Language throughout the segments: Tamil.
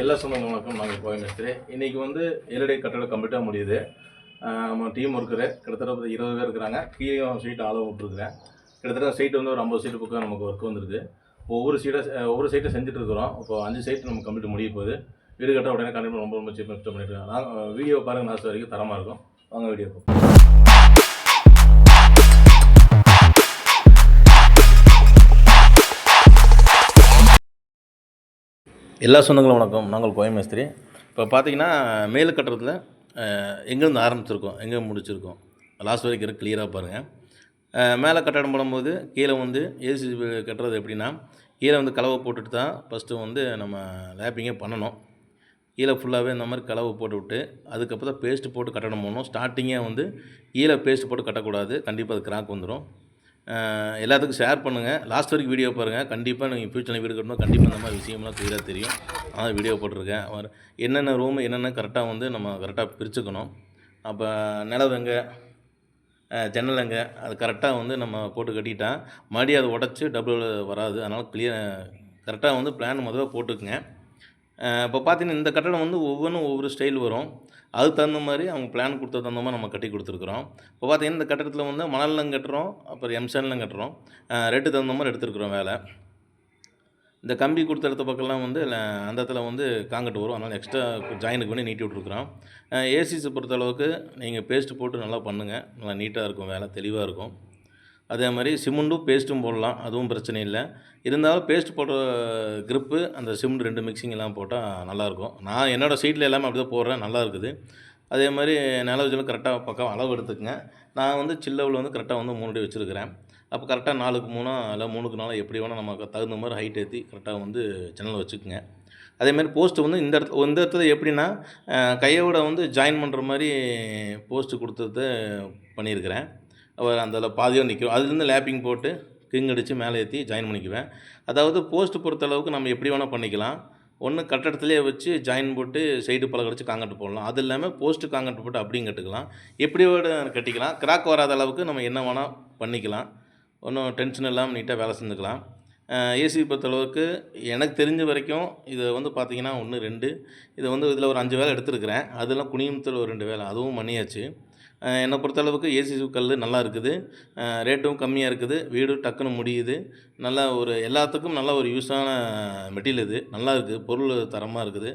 எல்லா சொந்தங்க வணக்கம். நாங்கள் கோவை இன்றைக்கி வந்து எல்இடி கட்டடம் கம்ப்ளீட்டாக முடியுது. நம்ம டீம் ஒர்க்கரு கிட்டத்தட்ட ஒரு இருபது பேர் இருக்கிறாங்க. கீழே சீட் அளவு விட்ருக்குறேன் கிட்டத்தட்ட சைட் வந்து ஒரு ஐம்பது சீட்டு பக்கம் நமக்கு ஒர்க் வந்துருக்கு. ஒவ்வொரு சீட்டை ஒவ்வொரு சைட்டை செஞ்சுட்டு இருக்கிறோம். இப்போ அஞ்சு சைட் நம்ம கம்ப்ளீட் முடிய போகுது. வீடு கட்ட உடனே கண்டிப்பாக ரொம்ப ரொம்ப சீப் பண்ணிட்டு இருக்காங்க. வீடியோ பாருங்கள் லாஸ்ட் வரைக்கும் தரமாக இருக்கும். வாங்க வீடியோ எல்லா சொந்தங்களும் வணக்கம். நாங்கள் கோயமேஸ்திரி இப்போ பார்த்தீங்கன்னா மேல் கட்டுறதுல எங்கேருந்து ஆரம்பிச்சிருக்கோம் எங்கே முடிச்சிருக்கோம் லாஸ்ட் வரைக்கும் இருக்க கிளியராக பாருங்கள் மேலே கட்டடம் போடும்போது கீழே வந்து ஏசி கட்டுறது எப்படின்னா கீழே வந்து கலவை போட்டுட்டு தான் ஃபஸ்ட்டு வந்து நம்ம லேப்பிங்கே பண்ணணும். கீழே ஃபுல்லாகவே இந்த மாதிரி கலவை போட்டு விட்டு அதுக்கப்புறம் தான் பேஸ்ட் போட்டு கட்டடம் போடணும். ஸ்டார்டிங்கே வந்து கீழே பேஸ்ட் போட்டு கட்டக்கூடாது. கண்டிப்பாக அது கிராக் வந்துடும் எல்லாத்துக்கும் ஷேர் பண்ணுங்கள் லாஸ்ட் வரைக்கும் வீடியோ பாருங்கள் கண்டிப்பாக நீங்கள் ஃபியூச்சரில் வீடு கட்டணும். கண்டிப்பாக இந்த மாதிரி விஷயம்லாம் கிளியராக தெரியும். அதான் வீடியோ போட்டிருக்கேன். அவர் என்னென்ன ரூம் என்னென்ன கரெக்டாக வந்து நம்ம கரெக்டாக பிரிச்சுக்கணும். அப்போ நிலவு ஜன்னலங்க ஜன்னல் அது கரெக்டாக வந்து நம்ம போட்டு கட்டிட்டா மறுபடியும் அதை உடச்சி டபுள் வராது. அதனால் கிளியர் கரெக்டாக வந்து பிளான் முதல்ல போட்டுக்குங்க. இப்போ பார்த்தீங்கன்னா இந்த கட்டடம் வந்து ஒவ்வொன்றும் ஒவ்வொரு ஸ்டைல் வரும். அதுக்கு தகுந்த மாதிரி அவங்க பிளான் கொடுத்த தகுந்த மாதிரி நம்ம கட்டி கொடுத்துருக்குறோம். இப்போ பார்த்தீங்கன்னா இந்த கட்டடத்தில் வந்து மணல்லாம் கட்டுறோம் அப்புறம் எம்சான்லாம் கட்டுறோம். அஹ் ரேட்டு தகுந்த மாதிரி எடுத்துருக்குறோம் வேலை. இந்த கம்பி கொடுத்த இடத்த பக்கம்லாம் வந்து அந்த இடத்துல வந்து காங்கிட்டு வரும். அதனால் எக்ஸ்ட்ரா ஜாயினுக்கு பண்ணி நீட்டி விட்ருக்குறோம் ஏசிஸை பொறுத்த அளவுக்கு நீங்கள் பேஸ்ட்டு போட்டு நல்லா பண்ணுங்கள் நல்லா நீட்டாக இருக்கும் வேலை தெளிவாக இருக்கும். அதே மாதிரி சிமெண்ட்டும் பேஸ்ட்டும் போடலாம் அதுவும் பிரச்சனை இல்லை. இருந்தாலும் பேஸ்ட் போடுற க்ரிப்பு அந்த சிமெண்ட் ரெண்டு மிக்சிங் எல்லாம் போட்டால் நல்லாயிருக்கும். நான் என்னோடய சீட்டில் எல்லாமே அப்படி தான் போடுறேன் நல்லா இருக்குது அதே மாதிரி நில வச்சாலும் கரெக்டாக பக்கம் அளவு எடுத்துக்கங்க. நான் வந்து சில்லவில் வந்து கரெக்டாக வந்து மூணு அடி வச்சுருக்கிறேன். அப்போ கரெக்டாக நாலுக்கு மூணா இல்லை மூணுக்கு நாலு எப்படி வேணால் நமக்கு தகுந்த மாதிரி ஹைட் ஏற்றி கரெக்டாக வந்து ஜன்னல் வச்சுக்கோங்க. அதேமாதிரி போஸ்ட்டு வந்து இந்த இடத்துல இந்த இடத்துல எப்படின்னா கையோட வந்து ஜாயின் பண்ணுற மாதிரி போஸ்ட்டு கொடுத்தது பண்ணியிருக்கிறேன். அந்த பாதியாக நிற்கும். அதுலேருந்து லேப்பிங் போட்டு கிங் அடித்து மேலே ஏற்றி ஜாயின் பண்ணிக்குவேன். அதாவது போஸ்ட் பொறுத்த அளவுக்கு நம்ம எப்படி வேணால் பண்ணிக்கலாம். ஒன்று கட்டடத்துலேயே வச்சு ஜாயின் போட்டு சைடு பழக அடிச்சு காங்கட்டு போடலாம். அது இல்லாமல் போஸ்ட்டு காங்கட்டு போட்டு அப்படியும் கட்டுக்கலாம். எப்படி கட்டிக்கலாம். கிராக் வராத அளவுக்கு நம்ம என்ன வேணால் பண்ணிக்கலாம். ஒன்றும் டென்ஷன் இல்லாமல் நீட்டாக வேலை செஞ்சுக்கலாம். ஏசி பொறுத்தளவுக்கு எனக்கு தெரிஞ்ச வரைக்கும் இதை வந்து பார்த்திங்கன்னா ஒன்று ரெண்டு. இதை வந்து இதில் ஒரு அஞ்சு வேலை எடுத்திருக்கிறேன். அதெல்லாம் குனியமத்தில் ஒரு ரெண்டு வேலை. அதுவும் பண்ணியாச்சு. என்னை பொறுத்தளவுக்கு ஏசி கல் நல்லா இருக்குது. ரேட்டும் கம்மியாக இருக்குது. வீடு டக்குன்னு முடியுது. நல்லா ஒரு எல்லாத்துக்கும் நல்ல ஒரு யூஸான மெட்டீரியல் இது. நல்லா இருக்குது பொருள் தரமாக இருக்குது.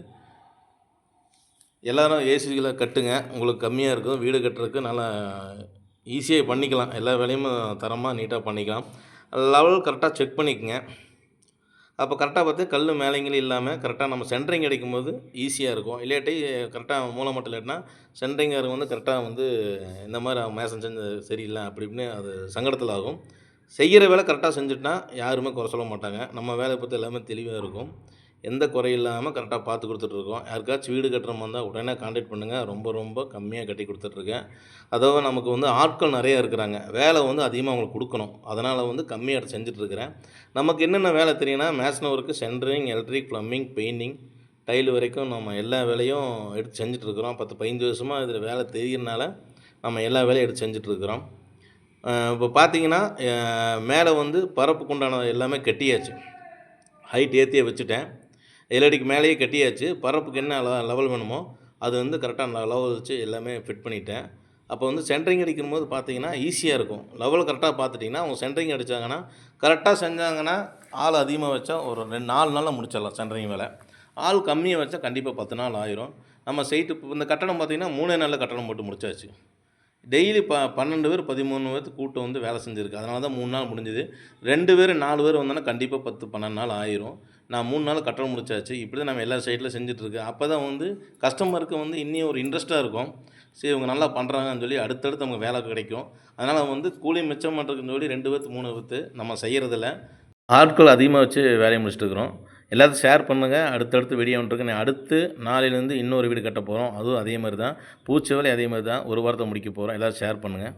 எல்லோரும் ஏசிகளை கட்டுங்க. உங்களுக்கு கம்மியாக இருக்கும். வீடு கட்டுறதுக்கு நல்லா ஈஸியாக பண்ணிக்கலாம். எல்லா வேலையும் தரமாக நீட்டாக பண்ணிக்கலாம். லெவல் கரெக்டாக செக் பண்ணிக்கோங்க. அப்போ கரெக்டாக பார்த்து கல் மேலேங்களும் இல்லாமல் கரெக்டாக நம்ம சென்ட்ரிங் அடிக்கும்போது ஈஸியாக இருக்கும். இல்லாட்டி கரெக்டாக மூளை மட்டும் இல்லாட்டினா சென்ட்ரிங்கர் வந்து கரெக்டாக வந்து இந்த மாதிரி அவன் மேசன் செஞ்சு சரியில்லை அப்படி இப்படின்னு அது சங்கடத்தில் ஆகும். செய்கிற வேலை கரெக்டாக செஞ்சுட்டா யாருமே குறை சொல்ல மாட்டாங்க. நம்ம வேலையை பற்றி எல்லாமே தெளிவாக இருக்கும். எந்த குறையில்லாமல் கரெக்டாக பார்த்து கொடுத்துட்ருக்கோம். யாருக்காச்சும் வீடு கட்டுற மாதிரி இருந்தால் உடனே காண்டாக்ட் பண்ணுங்கள் ரொம்ப ரொம்ப கம்மியாக கட்டி கொடுத்துட்ருக்கேன். அதாவது நமக்கு வந்து ஆட்கள் நிறையா இருக்கிறாங்க. வேலை வந்து அதிகமாக அவங்களுக்கு கொடுக்கணும். அதனால் வந்து கம்மியாக செஞ்சிட்ருக்கிறேன். நமக்கு என்னென்ன வேலை தெரியும்னா mason work centring electric plumbing painting tile வரைக்கும் நம்ம எல்லா வேலையும் எடுத்து செஞ்சிட்ருக்குறோம். பத்து பதினஞ்சு வருஷமாக இதில் வேலை தெரியறனால நம்ம எல்லா வேலையும் எடுத்து செஞ்சிட்ருக்குறோம். இப்போ பார்த்தீங்கன்னா மேலே வந்து பரப்புக்கு உண்டான எல்லாமே கட்டியாச்சு. ஹைட் ஏற்றியே வச்சுட்டேன். ஏழடிக்கு மேலேயே கட்டியாச்சு. பரப்புக்கு என்ன லெவல் வேணுமோ அது வந்து கரெக்டாக லெவல் வச்சு எல்லாமே ஃபிட் பண்ணிட்டேன். அப்போ வந்து சென்ட்ரிங் அடிக்கும் போது பார்த்தீங்கன்னா ஈஸியாக இருக்கும் லெவல் கரெக்டாக பார்த்துட்டிங்கன்னா அவங்க சென்ட்ரிங் அடித்தாங்கன்னா கரெக்டாக செஞ்சாங்கன்னா ஆள் அதிகமாக வச்சா ஒரு ரெண்டு நாலு நாளில் முடிச்சிடலாம் சென்ட்ரிங் வேலை. ஆள் கம்மியாக வச்சா கண்டிப்பாக பத்து நாள் ஆயிரும். நம்ம சைட்டு இப்போ இந்த கட்டணம் பார்த்தீங்கன்னா மூணே நாளில் கட்டணம் போட்டு முடிச்சாச்சு. டெய்லி ப பன்னெண்டு பேர் பதிமூணு பேர்த்து கூட்டம் வந்து வேலை செஞ்சுருக்கு. அதனால தான் மூணு நாள் முடிஞ்சுது. ரெண்டு பேர் நாலு பேர் வந்தோன்னா கண்டிப்பாக பத்து பன்னெண்டு நாள் ஆயிரும். நான் மூணு நாள் கட்டணம் முடிச்சாச்சு. இப்படி தான் நம்ம எல்லா சைட்டில் செஞ்சுட்ருக்கேன் அப்போ தான் வந்து கஸ்டமருக்கு வந்து இன்னும் ஒரு இன்ட்ரெஸ்ட்டாக இருக்கும். சரி இவங்க நல்லா பண்ணுறாங்கன்னு சொல்லி அடுத்தடுத்து நமக்கு வேலை கிடைக்கும். அதனால் வந்து கூலி மிச்சம் பண்ணுறதுக்குன்னு சொல்லி ரெண்டு பேர்த்து மூணு பேர்த்து நம்ம செய்கிறதில்ல ஆட்கள் அதிகமாக வச்சு வேலையை முடிச்சுட்டு இருக்கிறோம் எல்லாத்தையும் ஷேர் பண்ணுங்கள் அடுத்தடுத்து வீடியோ ஒன்றுருக்கு நான் அடுத்து நாளையிலேருந்து இன்னொரு வீடு கட்ட போகிறோம் அதுவும் அதே மாதிரி தான். பூச்சி வேலை அதே மாதிரி தான். ஒரு வாரத்தை முடிக்க போகிறோம் எல்லோரும் ஷேர் பண்ணுங்கள்